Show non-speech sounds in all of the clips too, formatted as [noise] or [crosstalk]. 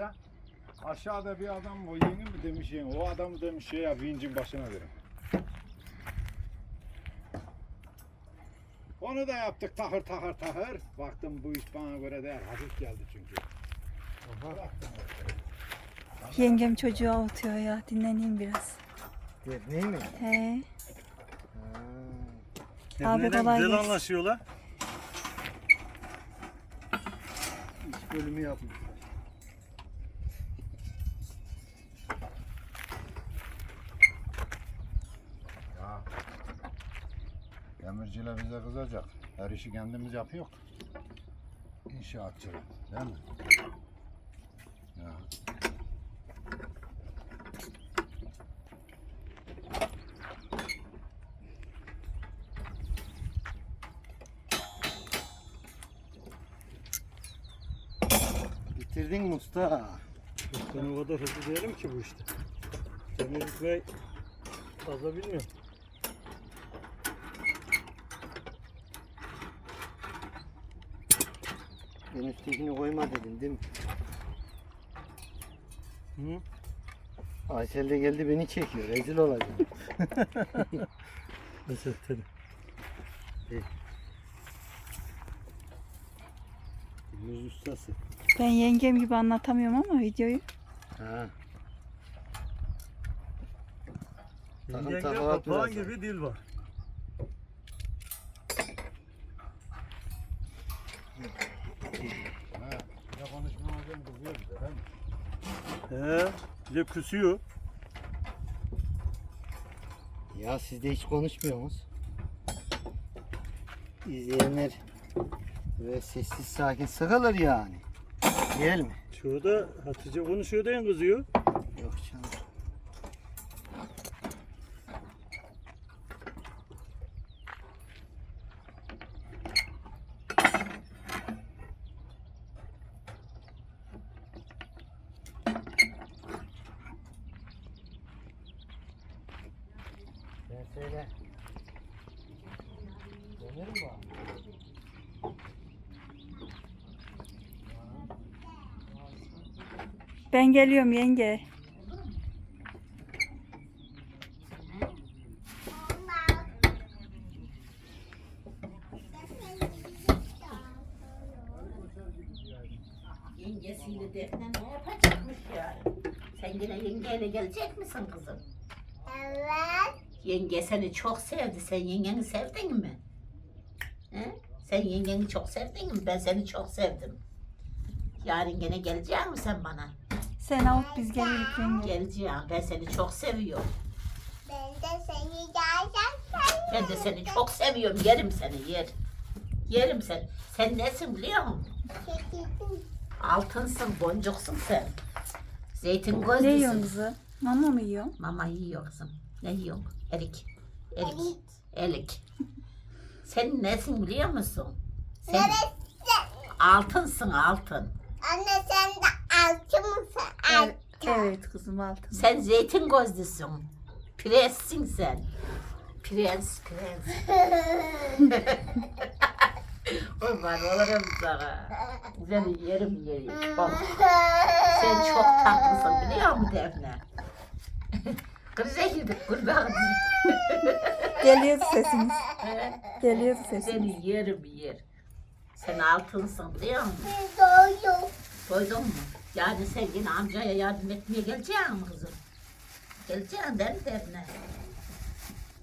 bize. Aşağıda bir adam o yeni mi demiş yeni. O adamı demiş şey ya vincin başına verin. Onu da yaptık tahır tahır tahır. Baktım bu iş bana göre değil. Hafif geldi çünkü. Bıraktım. Yengem çocuğu avutuyor ya. Dinleneyim biraz. Defneyi mi? He. Ha. Abi Neden kolay güzel gelsin. anlaşıyorlar. İş bölümü yapmışlar. Ya. Demirciler bize kızacak. Her işi kendimiz yapıyor. İnşaatçılar. Değil mi? Ya. Bitirdin mi usta? Ben o kadar hızlı değilim ki bu işte. Temizlik Bey fazla bilmiyorum. Ben üsttekini koyma dedin değil mi? Hı? Aysel de geldi beni çekiyor. Rezil olacağım. Mesela tabii. Yüz ustası. Ben yengem gibi anlatamıyorum ama videoyu. Ha. Takım Yenge takım at papağan gibi dil var. Ha. Ya kızıyor bize? He, bir de küsüyor. Ya siz de hiç konuşmuyorsunuz. İzleyenler ve sessiz sakin sıkılır yani. Değil mi? Şurada Hatice konuşuyor da en kızıyor. Yok canım. Sen söyle. Demir mi var? Ben geliyorum yenge. Yengesiyle Defne ne yapacakmış yani? Sen yine yengeyle gelecek misin kızım? Evet. Yenge seni çok sevdi. Sen yengeni sevdin mi? He? Sen yengeni çok sevdin mi? Ben seni çok sevdim. Yarın gene gelecek misin sen bana? Sen avut biz gelirik yenge. Geleceğim. Ben seni çok seviyorum. Ben de seni gerçekten Ben de seni çok seviyorum. Yerim seni yer. Yerim seni. Sen nesin biliyor musun? sevdim. Altınsın, boncuksun sen. Zeytin Ne gözlüsün. yiyorsun kızı? Mama mı yiyorsun? Mama yiyor kızım. Ne yiyorsun? Erik. Erik. Erik. Erik. Sen nesin biliyor musun? Sen Neresi? altınsın altın. Anne sen de altı mısın? Evet, Altı. evet kızım altın. Sen zeytin gözlüsün. Prenssin sen. Prens, prens. [laughs] Kurban olurum sana. Seni yerim yerim. Çok. Sen [laughs] çok tatlısın biliyor musun Defne? [laughs] Krize girdik kurban. Geliyordu sesiniz. Geliyordu sesiniz. Seni yerim yer. Sen altınsın biliyor musun? Doydum. Doydun mu? Yani sen yine amcaya yardım etmeye geleceksin mi kızım? Geleceksin değil mi Defne?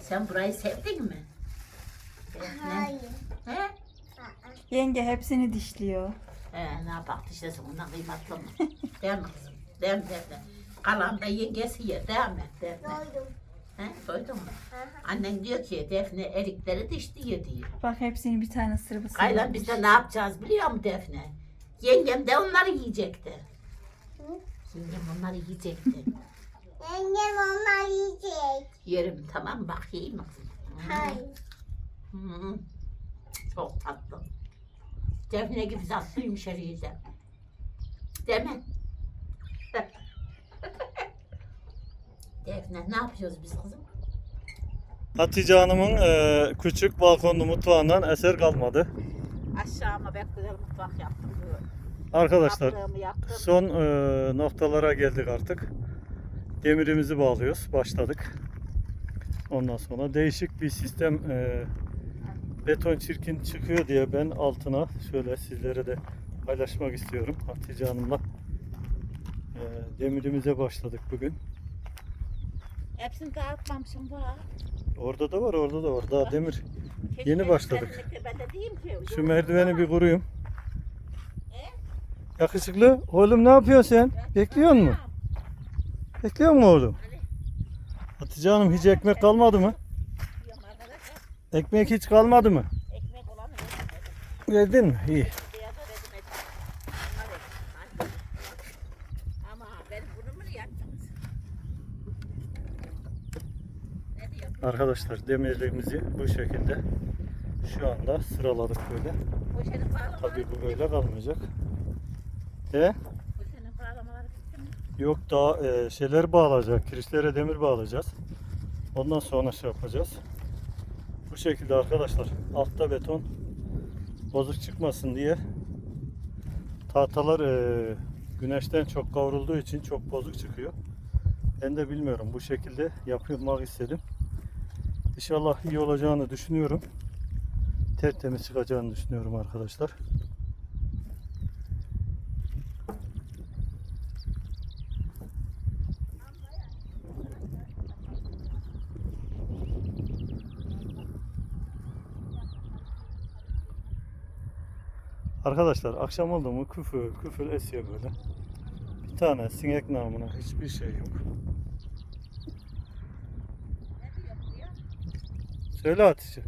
Sen burayı sevdin mi? Defne. Hayır. He? Yenge hepsini dişliyor. He ne yapak işte bundan kıymetli mi? değil mi kızım? Değil mi Defne? Kalan da yengesi yer değil mi Defne? Doydum. He? Doydun mu? Annen diyor ki Defne erikleri dişti ye diyor. Bak hepsini bir tane sırbısı Kaylan biz de ne yapacağız biliyor musun Defne? Yengem de onları yiyecekti. Yengem onları yiyecekti. Yengem onlar yiyecek. Yerim tamam bak yiyeyim mi? Hayır. Çok tatlı. Defne gibi tatlıymış Erize. Değil mi? [laughs] Defne ne yapıyoruz biz kızım? Hatice Hanım'ın e, küçük balkonlu mutfağından eser kalmadı. Aşağıma ben güzel mutfak yaptım. Arkadaşlar Yaptığımı yaptım. son e, noktalara geldik artık. Demirimizi bağlıyoruz. Başladık. Ondan sonra değişik bir sistem e, beton çirkin çıkıyor diye ben altına şöyle sizlere de paylaşmak istiyorum. Hatice Hanım'la e, demirimize başladık bugün. Hepsini dağıtmamışım bak. Orada da var, orada da var. Daha demir. Keşke Yeni başladık. ben de- diyeyim ki. Şu merdiveni bir kuruyum. Yakışıklı. Oğlum ne yapıyorsun sen? Bekliyor musun? Bekliyor musun oğlum? Hatice Hanım hiç ekmek kalmadı mı? Ekmek hiç kalmadı mı? Verdin mi? İyi. Mu? Arkadaşlar demirlerimizi bu şekilde şu anda sıraladık böyle. Tabii bu böyle kalmayacak. E? Mi? Yok daha e, şeyler bağlayacak. Kirişlere demir bağlayacağız. Ondan sonra şey yapacağız. Bu şekilde arkadaşlar. Altta beton bozuk çıkmasın diye tahtalar e, güneşten çok kavrulduğu için çok bozuk çıkıyor. Ben de bilmiyorum. Bu şekilde yapmak istedim. İnşallah iyi olacağını düşünüyorum. Tertemiz çıkacağını düşünüyorum arkadaşlar. Arkadaşlar akşam oldu mu küfür küfür esiyor böyle. Bir tane sinek namına hiçbir şey yok. Söyle Hatice.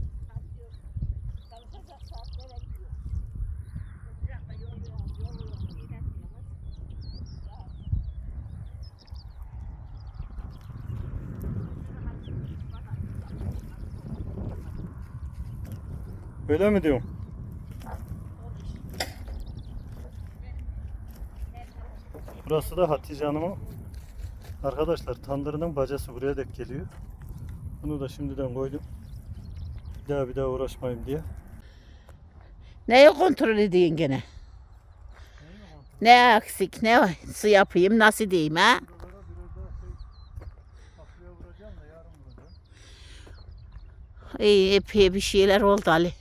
Öyle mi diyorum? Burası da Hatice Hanım'ın arkadaşlar tandırının bacası buraya dek geliyor. Bunu da şimdiden koydum. Bir daha bir daha uğraşmayayım diye. Neyi kontrol edeyim gene? Ne eksik, ne su yapayım, nasıl diyeyim ha? İyi, epey bir şeyler oldu Ali.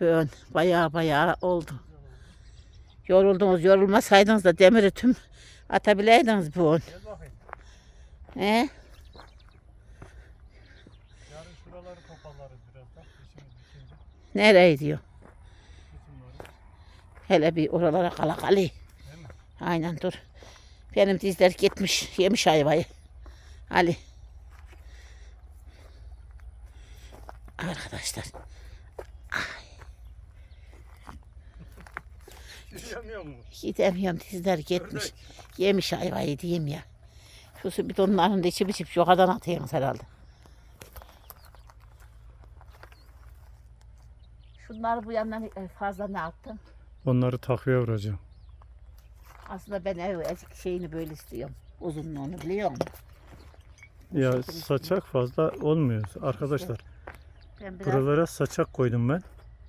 Böyle bayağı bayağı oldu. Yoruldunuz, yorulmasaydınız da demiri tüm atabileydiniz bu. He? Yarın şuraları toparlarız birazdan. Nereye diyor? Hele bir oralara kala kali. Aynen dur. Benim dizler gitmiş, yemiş ayvayı. Ali. Arkadaşlar. Yürüyemiyor mu? Gidemiyorum dizler gitmiş. Yemiş ayvayı diyeyim ya. Şu su bidonların da içi biçip yukarıdan atıyorsunuz herhalde. Şunları bu yandan fazla ne yaptın? Onları takviye vuracağım. Aslında ben ev şeyini böyle istiyorum. Uzunluğunu biliyor musun? Ya saçak fazla olmuyor arkadaşlar. Ben biraz Buralara saçak koydum ben.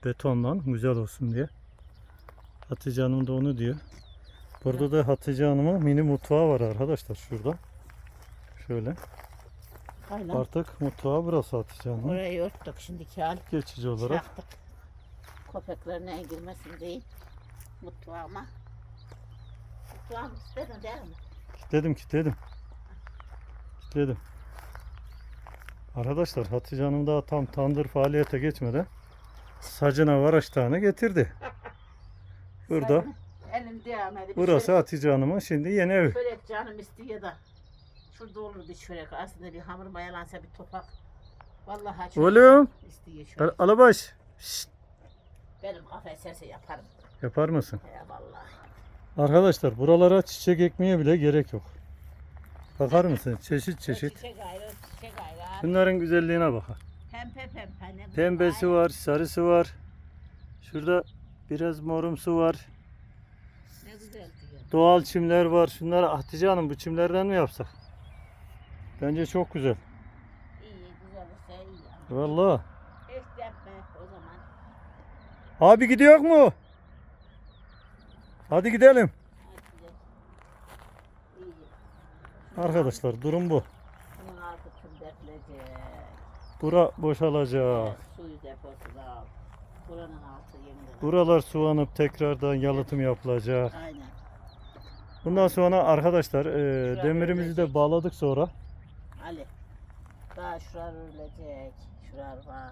Betonla güzel olsun diye. Hatice Hanım da onu diyor. Burada da Hatice Hanım'ın mini mutfağı var arkadaşlar şurada. Şöyle. aynen. Artık mutfağı burası Hatice Hanım. Orayı örttük şimdiki hal. Geçici olarak. Yaptık. Köpeklerine girmesin diye mutfağıma. Mutfağım istedin değil mi? Dedim ki dedim. Dedim. Arkadaşlar Hatice Hanım daha tam tandır faaliyete geçmeden sacına varaş tane getirdi. [laughs] Burada. Elim devam edip Burası şöyle Hatice Hanım'ın şimdi yeni evi. Çörek canım istiyor da. Şurada olurdu çörek. Aslında bir hamur mayalansa bir topak. Vallahi çörek Oğlum. istiyor. Al- Alabaş. Şşt, Benim kafa eserse yaparım. yapar mısın? Ya vallahi. Arkadaşlar buralara çiçek ekmeye bile gerek yok. Bakar mısın? Çeşit çeşit. Çiçek ayrı, çiçek ayrı. Şunların güzelliğine bakın. Pembe pembe. Pembesi var, sarısı var. Şurada biraz morumsu var. Ne güzel diyor. Doğal çimler var. Şunları Hatice Hanım bu çimlerden mi yapsak? Bence çok güzel. İyi güzel şey iyi. ama Vallahi. Hiç yapma o zaman. Abi gidiyor mu? Hadi gidelim. İyi. Arkadaşlar durum bu. Bunun altı tümbertlecek. Bura boşalacak. Suyu deposu da al. Buranın altı. Buralar sulanıp tekrardan yalıtım yapılacak. Aynen. Bundan sonra arkadaşlar e, demirimizi de bağladık sonra. Ali. Daha şurar örülecek. Şurar var.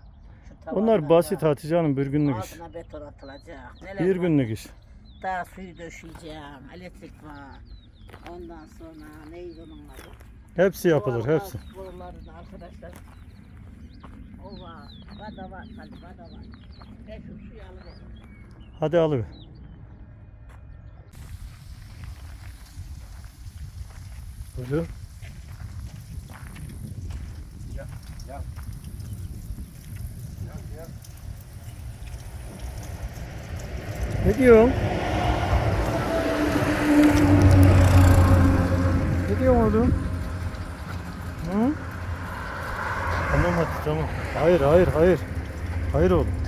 Şu tavanlar basit var. Hatice Hanım bir günlük iş. Altına beton atılacak. Neler Bir var? günlük iş. Daha suyu döşeyeceğim. Elektrik var. Ondan sonra neydi onun adı? Hepsi yapılır Doğal hepsi. gaz boruları da arkadaşlar. O var. Vada var. Hadi vada var. Ben şu suyu alıvereyim. Hadi alıver. Buyur. Gel, gel. Gel, gel. Ne diyorsun? Ne diyorsun oğlum? Hı? Tamam hadi tamam. Hayır hayır hayır. Hayır oğlum.